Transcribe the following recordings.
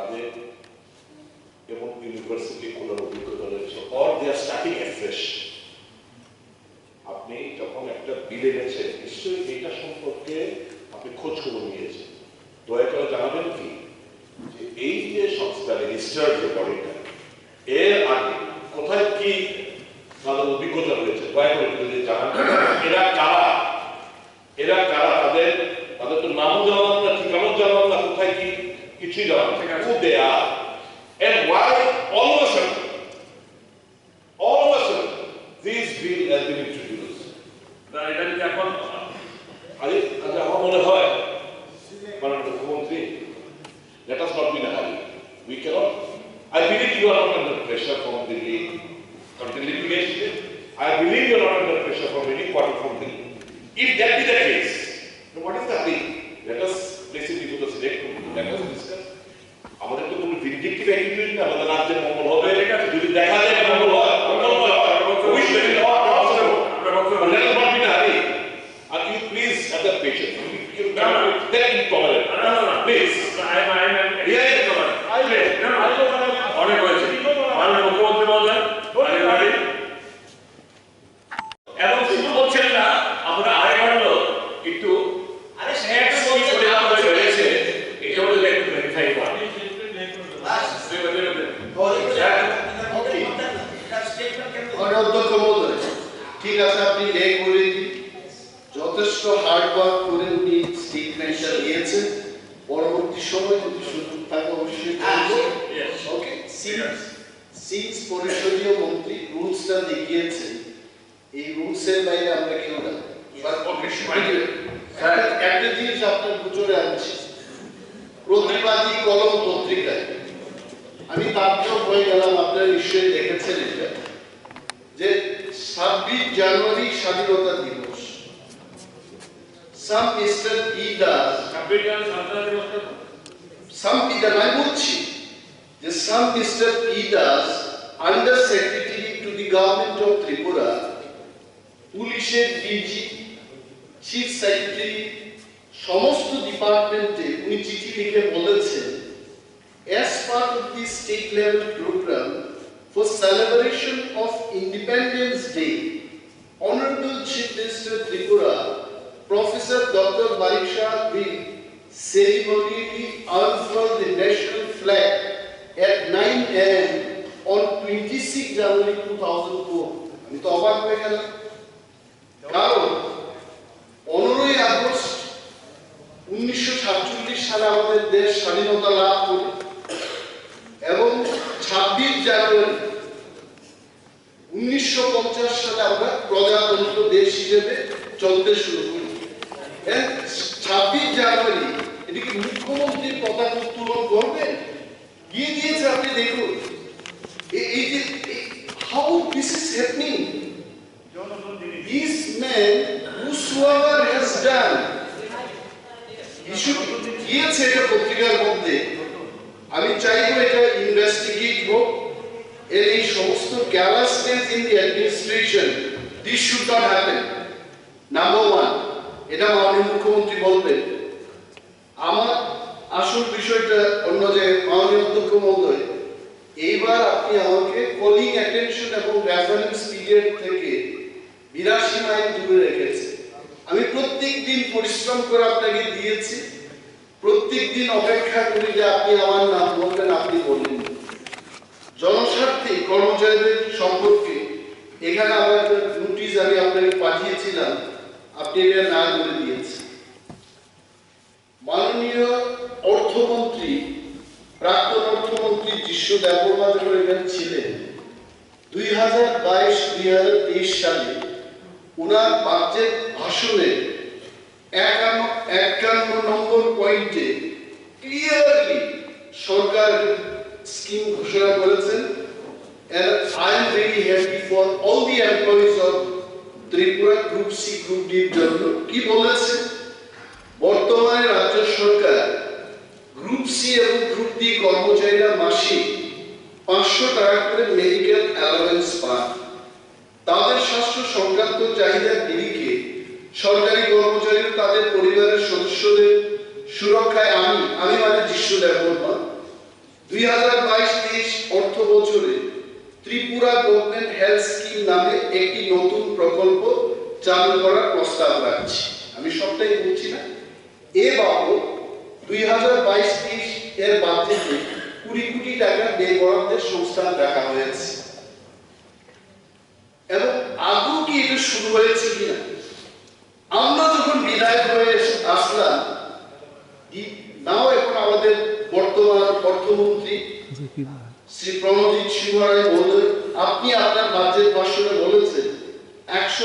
তাদের এবং ইউনিভার্সিটি খোলার অভিজ্ঞতা রয়েছে। Or they are starting fresh আপনি যখন একটা বিল এনেছেন, নিশ্চয়ই এইটা সম্পর্কে আপনি খোঁজ খবর নিয়েছেন। দয়া করে জানাবেন কি? যে এই যে সংস্থা রেজিস্টার্ড যে বডিটা এর আগে কোথায় কি তাদের অভিজ্ঞতা রয়েছে? দয়া করে যদি জানান। এরা কারা? এরা কারা? Filhote, ঠিক আছে আপনি লেখ করে দিন। যথেষ্ট হার্ড ওয়ার্ক করে উনি স্টেটমেন্টটা দিয়েছেন। পরবর্তী সময় যদি সুযোগ থাকে অবশ্যই. ওকে সিন্স পরিষদীয় মন্ত্রী রুলসটা দেখিয়েছেন এই রুলসের বাইরে আমরা কেউ না। একটা জিনিস আপনার গুজরে আনছি। প্রতিবাদী কলম পত্রিকায়। আমি তারপরেও হয়ে গেলাম আপনারা নিশ্চয়ই দেখেছেন এটা। যে ছাব্বিশ জানুয়ারি স্বাধীনতা দিবস। সাম মিস্টার ই দাস সাম পিদার আমি বলছি যে some mister E Das under secretary to the government of Tripura পুলিশের ডিজি চিফ সেক্রেটারি সমস্ত ডিপার্টমেন্টে উনি চিঠি লিখে বলেছেন as part of the state level program for celebration of Independence Day, Honorable Chief Minister Tripura, Professor Dr. Bariksha will ceremonially unfurl the national flag at 9 a.m. on 26 January 2004. আমি তো অবাক হয়ে গেলাম কারণ পনেরোই সালে আমাদের দেশ স্বাধীনতা লাভ করে জানুয়ারি। উনিশশো পঞ্চাশ সালে আমরা প্রজাতন্ত্র দেশ হিসেবে চলতে শুরু করি। ছাব্বিশ জানুয়ারি এদিকে মুখ্যমন্ত্রী পতাকা উত্তোলন করবেন গিয়ে দিয়েছে আপনি দেখুন। এই যে how this is happening this man whosoever has done issue গিয়েছে এটা পত্রিকার মধ্যে। আমি চাইব এটা ইনভেস্টিগেট হোক। এর এই সমস্ত callousness in the administration this should not happen number one এটা মাননীয় মুখ্যমন্ত্রী বলবেন। আমার আসল বিষয়টা অন্য যে মাননীয় অধ্যক্ষ মহোদয়, এইবার আপনি আমাকে কলিং অ্যাটেনশন এবং রেফারেন্স পিরিয়ড থেকে বিরাশি মাইল দূরে রেখেছে। আমি প্রত্যেক দিন পরিশ্রম করে আপনাকে দিয়েছি। প্রত্যেক দিন অপেক্ষা করি যে আপনি আমার নাম বলবেন, আপনি বললেন জনস্বার্থে কর্মচারীদের সম্পর্কে এখানে আমার একটা নোটিশ আমি আপনাকে পাঠিয়েছিলাম। আপনি এটা না করে দিয়েছেন। মাননীয় অর্থমন্ত্রী, প্রাক্তন অর্থমন্ত্রী যিশু দেববর্মা যখন এখানে ছিলেন, দুই হাজার বাইশ, দুই হাজার তেইশ সালে ওনার বাজেট ভাষণে একান্ন নম্বর পয়েন্টে ক্লিয়ারলি সরকার স্কিম ঘোষণা করেছেন and I am very happy for all the employees of Tripura group C group ডির জন্য। কি বলেছে? বর্তমানে রাজ্য সরকার গ্রুপ সি এবং গ্রুপ ডি কর্মচারীরা মাসিক পাঁচশো টাকা করে মেডিকেল অ্যালাওয়েন্স পান। তাদের স্বাস্থ্য সংক্রান্ত চাহিদার নিরিখে সরকারি কর্মচারীরা তাদের পরিবারের সদস্যদের সুরক্ষায় আমি আমি মানে দৃশ্য যিশু দেববর্মা দুই হাজার বাইশ তেইশ অর্থ ত্রিপুরা গভর্নমেন্ট হেলথ স্কিম নামে একটি নতুন প্রকল্প চালু করার প্রস্তাব রাখছি। আমি সবটাই বলছি না। এ দুই হাজার বাইশ তেইশ এর বাজেটে কুড়ি কোটি টাকা ব্যয় বরাদ্দের সংস্থান রাখা হয়েছে। এবং আদৌ কি এটা শুরু হয়েছে কিনা? আমরা যখন বিধায়ক হয়ে আসলাম নাও এখন আমাদের বর্তমান অর্থমন্ত্রী শ্রী প্রণজিৎ সিংহ রায় মহোদয় আপনি আপনার বাজেট ভাষণে বলেছেন একশো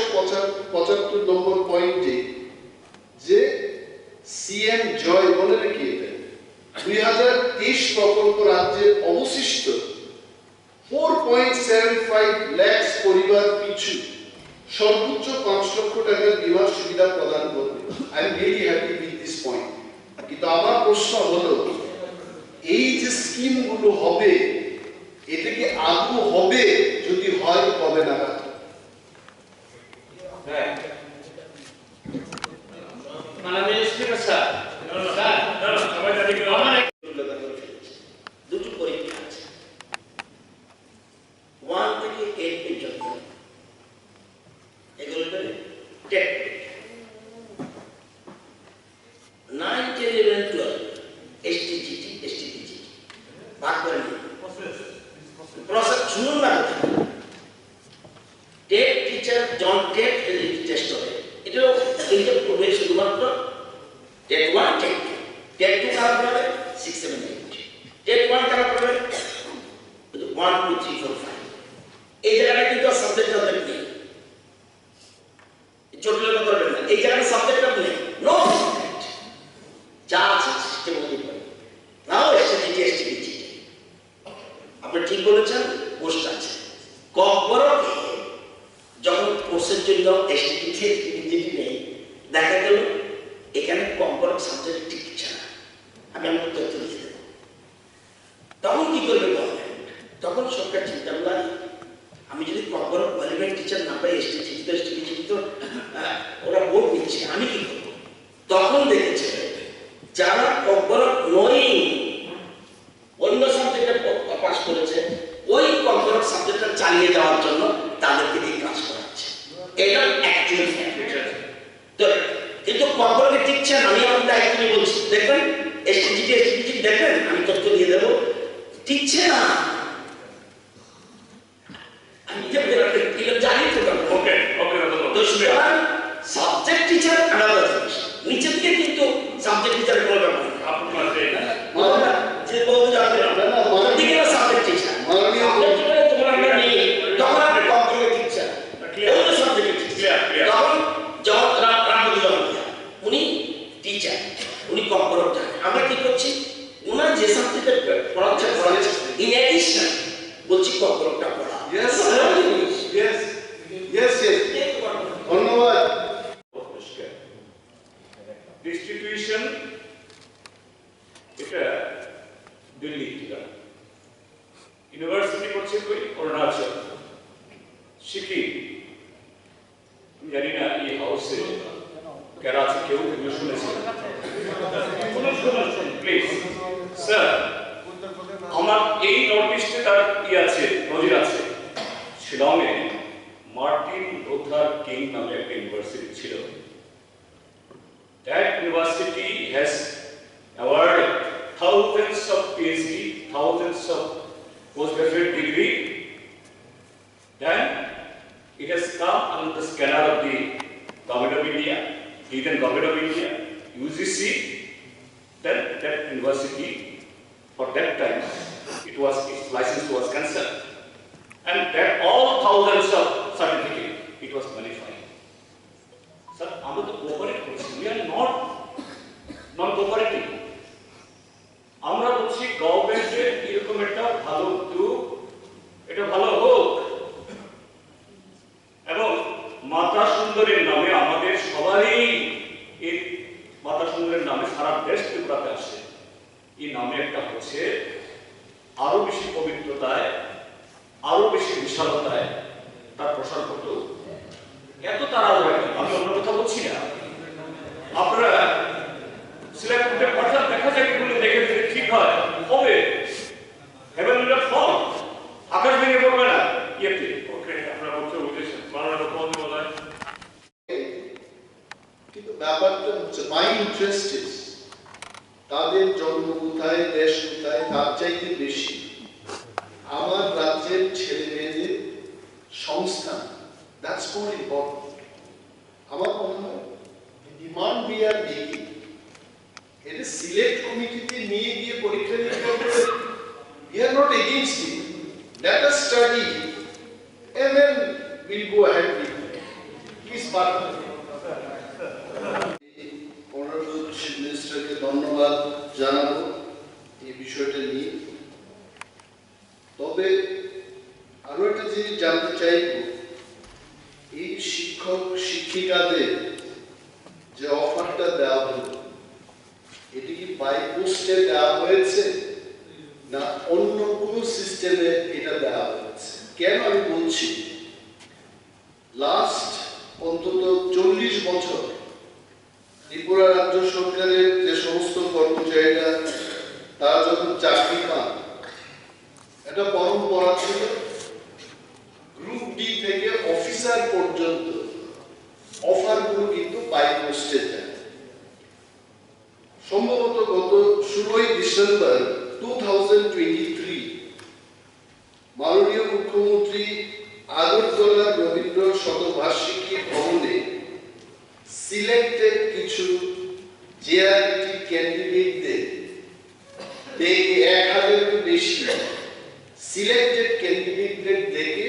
পঁচাত্তর নম্বর পয়েন্টে যে সিএম জয় বলে নাকি এটা? দুই হাজার তেইশ প্রকল্প রাজ্যের অবশিষ্ট four point seven five lakhs পরিবার পিছু সর্বোচ্চ পাঁচ লক্ষ টাকার বিমা সুবিধা প্রদান করবে। I am really happy with this point কিন্তু আমার প্রশ্ন হলো এই যে স্কিমগুলো হবে এটা কি হবে? যদি হয় কবে নাগাদ? মাননীয় না, না, স্যার। না, না, সবাই দাঁড়িয়ে গেল। আমার দুটো ভাগ করে প্রসেস শুনুন না। টেট টিচার জন টেট টেস্ট হবে এটাও কিন্তু প্রবেশ শুধুমাত্র। TET one TET TET two কারা করবে six seven eight TET one কারা করবে one two three four five এই জায়গাটা কিন্তু সাবজেক্ট সাবজেক্ট নেই জটিলতা করবেন না এই জায়গাটা সাবজেক্ট নেই নো সাবজেক্ট যা আছে সিস্টেম অনুযায়ী করে নাও এসে দিতে এসছে দিচ্ছি আপনি ঠিক বলেছেন পোস্ট আছে কম বড় যখন কোর্সের জন্য এসটিটি ইঞ্জিনি নেই দেখা গেল এখানে কম বড় সাবজেক্ট ঠিক ইচ্ছা না আমি আমার তথ্য লিখে দেবো তখন কি করবে গভর্নমেন্ট তখন সরকার চিন্তা করল আরে, আমি যদি কম বড় টিচার না পাই এসটিটি তো এসটিটি তো আহ, ওরা ভোট নিচ্ছে আমি কি করব? তখন দেখেছে নর্থ ইস্টে তার ই আছে নজির আছে শিলংয়ে মার্টিন লুথার কিং নামে একটা ইউনিভার্সিটি ছিল That university has awarded thousands of PhD, thousands of postgraduate degree. Then it has come under the scanner of the government of India, even government of India, UGC. Then that university, for that time, it was its license was cancelled, and that all thousands of certificate it was nullified. Sir আমরা তো cooperate করছি we are not non cooperative আমরা বলছি গভর্নমেন্টের এরকম একটা চাইতে বেশি আমার রাজ্যের ছেলে মেয়েদের সংস্থান দ্যাটস মোর ইম্পর্টেন্ট আমার মনে হয় ডিমান্ড উই আর মেকিং এটা সিলেক্ট কমিটিতে নিয়ে গিয়ে পরীক্ষা নিরীক্ষা করে Honorable Chief Ministerকে ধন্যবাদ জানাব। বিষয়টা নিয়ে। তবে আরও একটা জিনিস জানতে চাইব। এই শিক্ষক শিক্ষিকাদের যে অফারটা দেওয়া হলো, এটি কি বাই পোস্টে দেওয়া হয়েছে? না অন্য কোনো সিস্টেমে এটা দেওয়া হয়েছে? কেন আমি বলছি? লাস্ট অন্তত চল্লিশ বছর ত্রিপুরা রাজ্য সরকারের যে সমস্ত কর্মচারীরা তারা যখন চাকরি পান, একটা পরম্পরা ছিল গ্রুপ ডি থেকে অফিসার পর্যন্ত অফারগুলো কিন্তু বাই পোস্টে যায়। সম্ভবত গত ষোলোই December two thousand twenty three মাননীয় মুখ্যমন্ত্রী আগরতলা রবীন্দ্র শতবার্ষিকী ভবনে সিলেক্টেড কিছু জেআরটি ক্যান্ডিডেটদের দেখে এক হাজারেরও বেশি সিলেক্টেড ক্যান্ডিডেটদের দেখে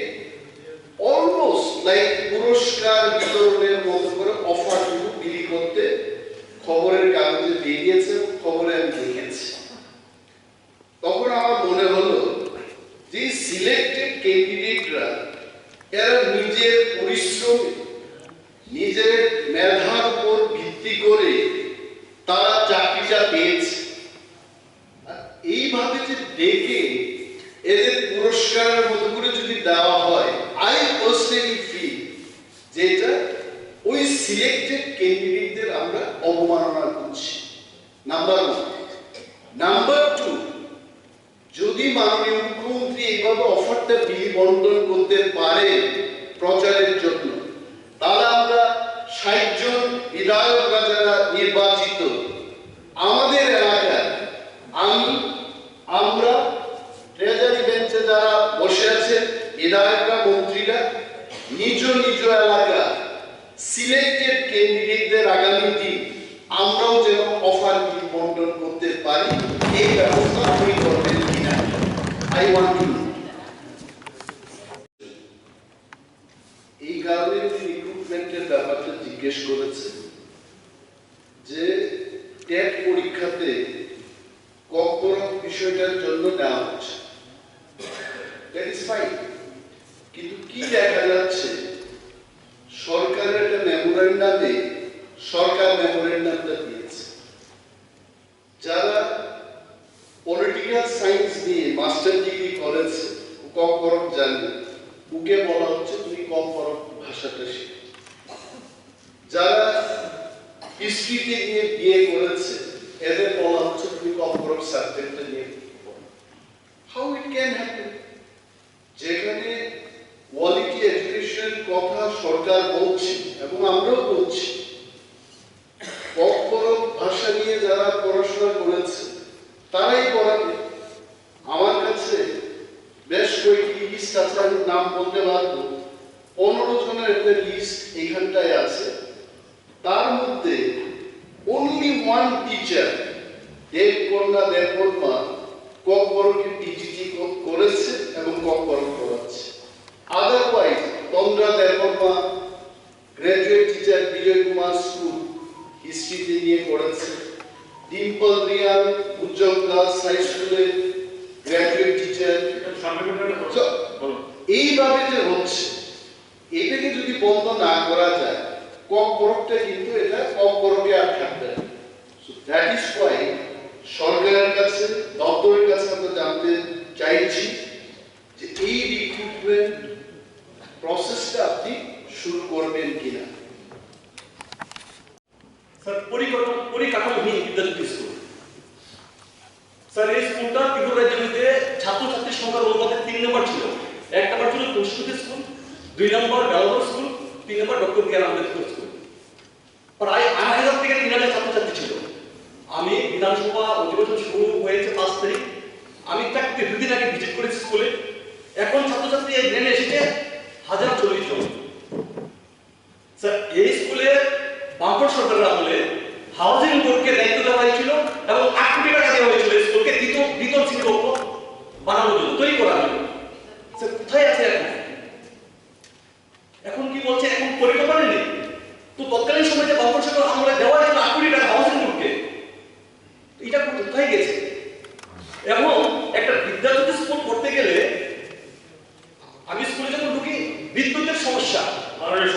অলমোস্ট লাইক পুরস্কার বিতরণের মতো করে অফারগুলো বিলি করতে খবরের কাগজে বেরিয়েছে খবরে আমি দেখেছি তখন আমার মনে হলো যে সিলেক্টেড ক্যান্ডিডেটরা এরা নিজের পরিশ্রমে নিজের মেধার উপর ভিত্তি করে তারা চাকরিটা পেয়েছে আর এইভাবে যে দেখে এদের পুরস্কারের মতো করে যদি দেওয়া হয় আই পার্সোনালি ফিল যে এটা ওই সিলেক্টেড ক্যান্ডিডেটদের আমরা অবমাননা করছি নাম্বার ওয়ান নাম্বার টু যদি মাননীয় মুখ্যমন্ত্রী এইভাবে অফারটা বিলি বন্টন করতে পারেন প্রচারের জন্য তাহলে আমরা ষাট জন বিধায়করা যারা নির্বাচিত আমাদের এলাকায় আমি আমরা ট্রেজারি বেঞ্চে যারা বসে আছেন বিধায়করা মন্ত্রীরা নিজ নিজ এলাকা সিলেক্টেড ক্যান্ডিডেটদের আগামী দিন আমরাও যেন অফার বন্টন করতে পারি এই ব্যবস্থা আপনি করবেন কিনা আই ওয়ান্ট টু এই কারণে রিক্রুটমেন্টের ব্যাপারটা জিজ্ঞেস করেছে যে টেট কর্পোরেট বিষয়টার জন্য হচ্ছে। দ্যাট ইজ ফাইন কিন্তু কি দেখা যাচ্ছে? সরকারের একটা মেমোরেন্ডামে সরকার মেমোরেন্ডামটা দিয়েছে। যারা পলিটিক্যাল সায়েন্স নিয়ে মাস্টার ডিগ্রি করেছে কম করক জানবে ওকে বলা হচ্ছে তুমি কম করক ভাষাটা শিখো। যারা হিস্ট্রিতে নিয়ে বিয়ে করেছে এদের বলা হচ্ছে তুমি কম করক সাবজেক্টটা নিয়ে হাউ ইট ক্যান হ্যাপেন যেখানে কোয়ালিটি এডুকেশন কথা সরকার বলছে এবং আমরাও বলছি কর্পোরেট ভাষা নিয়ে যারা পড়াশোনা করেছে, তারাই পড়াবে। আমার কাছে বেশ কয়েকটি লিস্ট আছে, আমি নাম বলতে পারব। পনেরো জনের একটা লিস্ট এইখানটায় আছে। তার মধ্যে অনলি ওয়ান দেবকন্যা দেবকন্যা ককবরকে টিজিটি করেছে এবং ককবর করাচ্ছে। Otherwise Tandra Debkanya graduate teacher Bijoy Kumar school হিস্ট্রিতে নিয়ে করেছে ডিম্পল রিয়ান উজ্জ্বল দাস হাই স্কুলে গ্র্যাজুয়েট টিচার So, এইভাবে যে হচ্ছে এটাকে যদি বন্ধ না করা যায় কম করকটা কিন্তু এটা কম করকে আর থাকবে না দ্যাট ইজ ওয়াই সরকারের কাছে দপ্তরের কাছে আমরা জানতে চাইছি যে এই রিক্রুটমেন্ট প্রসেসটা আপনি শুরু করবেন কিনা স্যার পরিকাঠামো পরিকাঠামোহীন বিদ্যালয় স্কুল স্যার এই স্কুলটা ত্রিপুরা রাজ্যের মধ্যে ছাত্রছাত্রীর সংখ্যার অনুপাতে তিন নম্বর ছিল এক নম্বর ছিল কৌশিক স্কুল দুই নম্বর বেলাবর স্কুল তিন নম্বর doctor B R Ambedkar school প্রায় আড়াই হাজার থেকে তিন হাজার ছাত্রছাত্রী ছিল আমি বিধানসভা অধিবেশন শুরু হয়েছে পাঁচ তারিখ আমি চাকরিতে দুদিন আগে ভিজিট করেছি স্কুলে এখন ছাত্রছাত্রী এই ট্রেনে এসেছে হাজার চল্লিশ জন স্যার এই স্কুলে বামফ্রন্ট সরকারের আমলে হাউজিং বোর্ডকে দায়িত্ব দেওয়া হয়েছিল এবং আট কোটি টাকা দেওয়া হয়েছিল স্কুলকে দ্বিতীয় দ্বিতীয় শিক্ষক বানানোর জন্য, তৈরি জন্য। স্যার, কোথায় আছে এখন? এখন কি বলছে, এখন পরিকল্পনা নেই? তো তৎকালীন সময় যে বামফ্রন্ট সরকার আমলে দেওয়া হয়েছিল আট কোটি টাকা হাউজিং বোর্ডকে এটা কোথায় গেছে? এবং একটা বিদ্যাপতি স্কুল করতে গেলে, আমি স্কুলে যখন ঢুকি, বিদ্যুতের সমস্যা। আপনার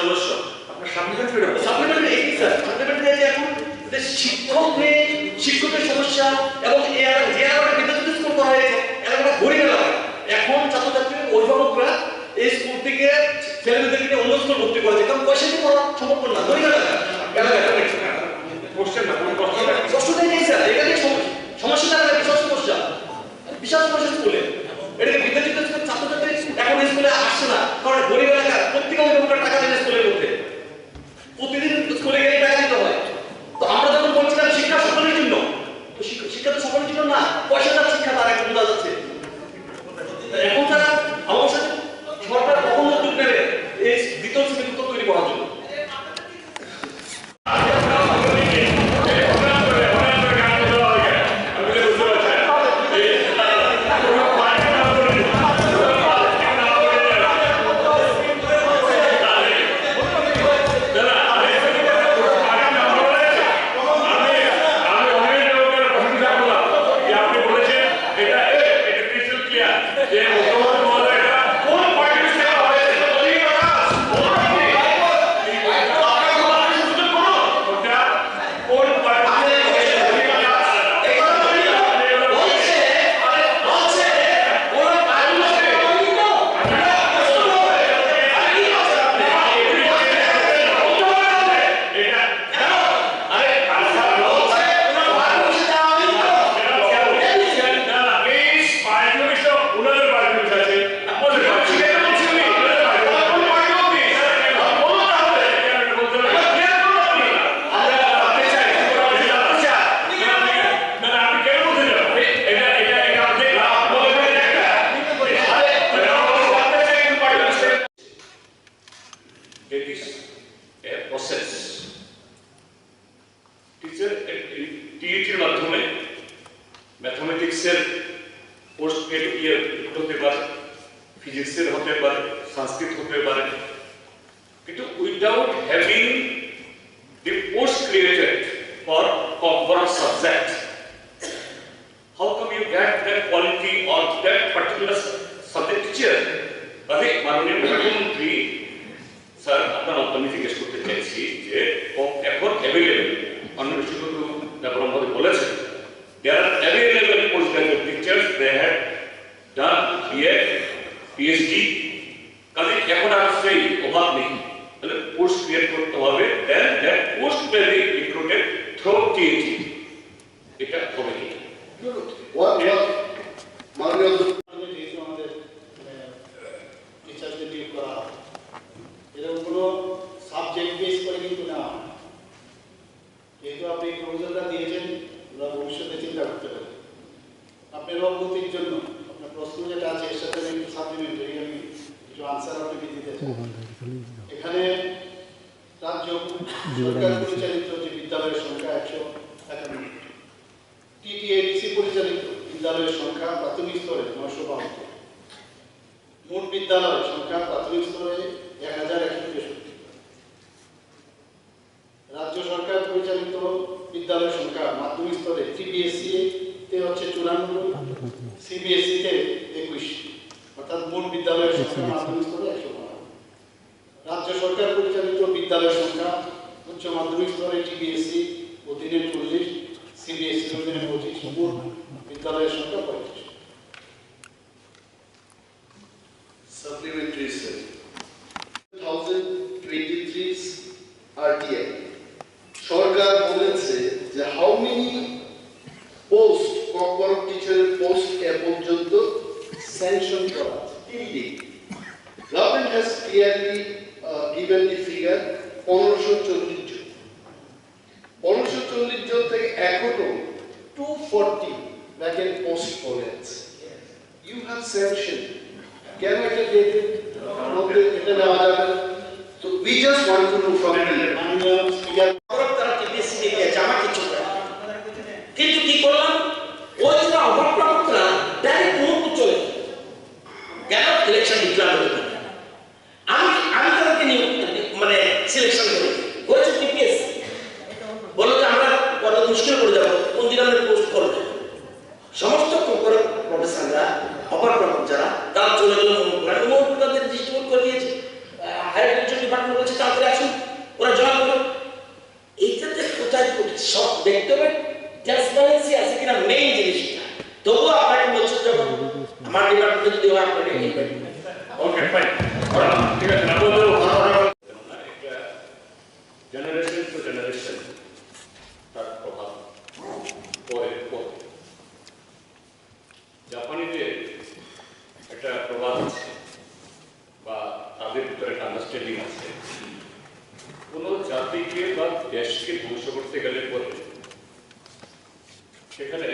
এখন শিক্ষক নেই শিক্ষকের সমস্যা এবং যে এলাকাটা বিদ্যুৎ স্কুল করা হয়েছে এলাকাটা গরিব এলাকা এখন ছাত্রছাত্রী অভিভাবকরা এই স্কুল থেকে ছেলেমেয়েদেরকে নিয়ে অন্য স্কুল ভর্তি করেছে। কারণ পয়সা দিয়ে পড়া সম্ভব না। চাইছি যে এখন অ্যাভেলেবেল অন্য শিক্ষক ব্যাপার মধ্যে বলেছেন there are available post graduate teachers they have done BA PhD কাজে এখন আর সেই অভাব নেই তাহলে পোস্ট ক্রিয়েট করতে হবে then that post may be recruited through THD এটা হবে কি What, what, মাননীয় অধ্যক্ষ, যেহেতু আমাদের টিচারদের নিয়োগ করা হয় এরকম কোনো সাবজেক্ট বেস করে কিন্তু না যেহেতু আপনি প্রপোজালটা দিয়েছেন ওরা ভবিষ্যতে চিন্তা করতে পারে আপনার অবগতির জন্য আপনার প্রশ্ন যেটা আছে এর সাথে আমি একটু সাপ্লিমেন্টারি আমি কিছু আনসার আপনাকে এখানে রাজ্য সরকার পরিচালিত যে বিদ্যালয়ের সংখ্যা একশো একান্ন টিটিএডিসি পরিচালিত বিদ্যালয়ের সংখ্যা প্রাথমিক স্তরে নয়শো বাহাত্তর। মোট বিদ্যালয়ের সংখ্যা প্রাথমিক স্তরে এক হাজার একশো তেষট্টি। রাজ্য সরকার পরিচালিত বিদ্যালয়ের সংখ্যা মাধ্যমিক স্তরে সিবিএসসি তে হচ্ছে চুরানব্বই সিবিএসসি তে একুশ। অর্থাৎ মোট বিদ্যালয়ের সংখ্যা মাধ্যমিক স্তরে একশো বারো রাজ্য সরকার পরিচালিত বিদ্যালয়ের সংখ্যা উচ্চ মাধ্যমিক স্তরে টিবিএসসি, অধীনে চল্লিশ সিবিএসসি অধীনে পঁচিশ মোট বিদ্যালয়ের সংখ্যা পঁয়ত্রিশ supplementary sir. lecture in Islamic একটা প্রবাদ আছে বা তাদের ভিতরে একটা আন্ডারস্ট্যান্ডিং আছে কোনো জাতিকে বা দেশকে ধ্বংস করতে গেলে পরে সেখানে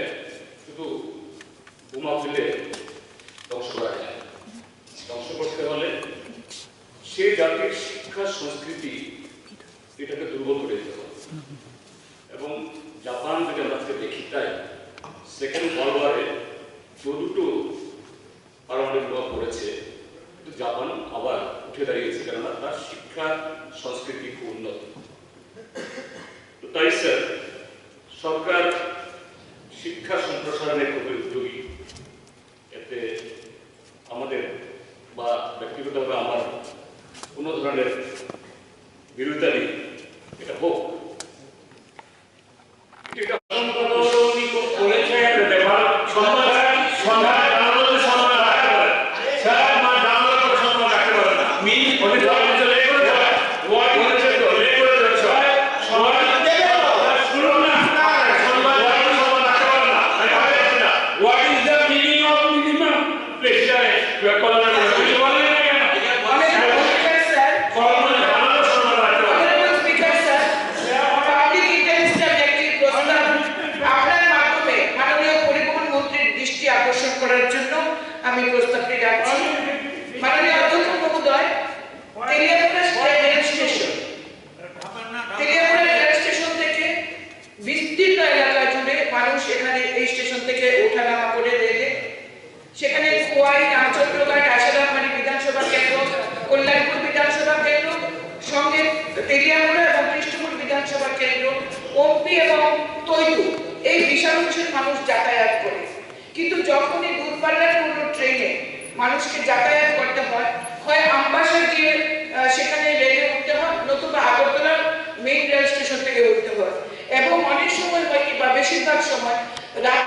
বিদ্যালয় আমার উন্নত ধরনের আকর্ষণ করার জন্য আমি প্রস্তাবটি রাখছি। মাননীয় অধ্যক্ষ মহোদয় এই মানে কেন্দ্র, কল্যাণপুর বিধানসভা কেন্দ্র, সঙ্গে বিধানসভা কেন্দ্র এবং এই বিশাল মানুষ যাতায়াত করে। কিন্তু যখনই দূরপাল্লার কোনো ট্রেনে মানুষকে যাতায়াত করতে হয় হয় আমবাসা গিয়ে সেখানে রেলে উঠতে হয়, নতুবা আগরতলার মেইন রেল স্টেশন থেকে উঠতে হয়। এবং অনেক সময় হয় কি বা বেশিরভাগ সময় রাত